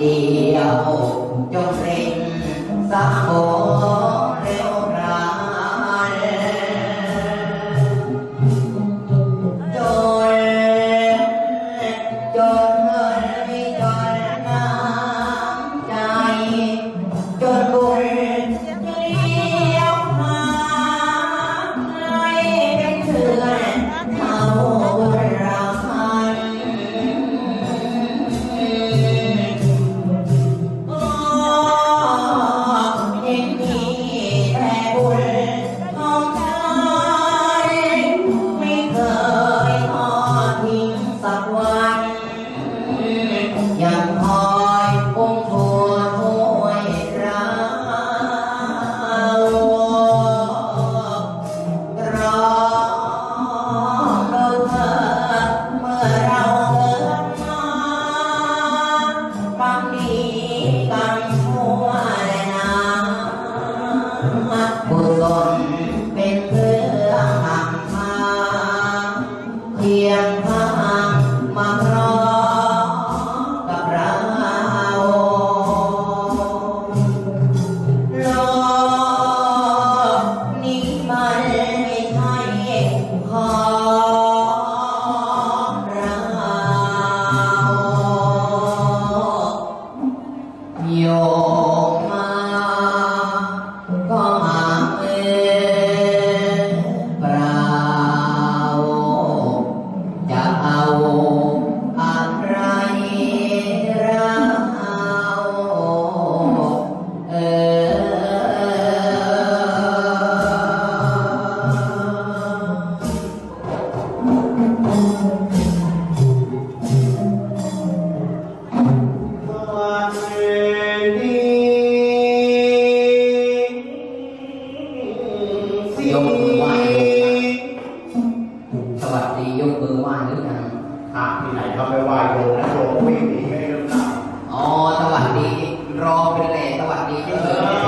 เดียวจงสร็จสามโยังพอ ยกมือไหว้สวัสดียกมือไหว้หรือยังพระที่ไหนเขาไปไหว้โยมนะโยมวิ่งหนีไม่รู้จักอ๋อสวัสดีรอเป็นแหลสวัสดีเฉย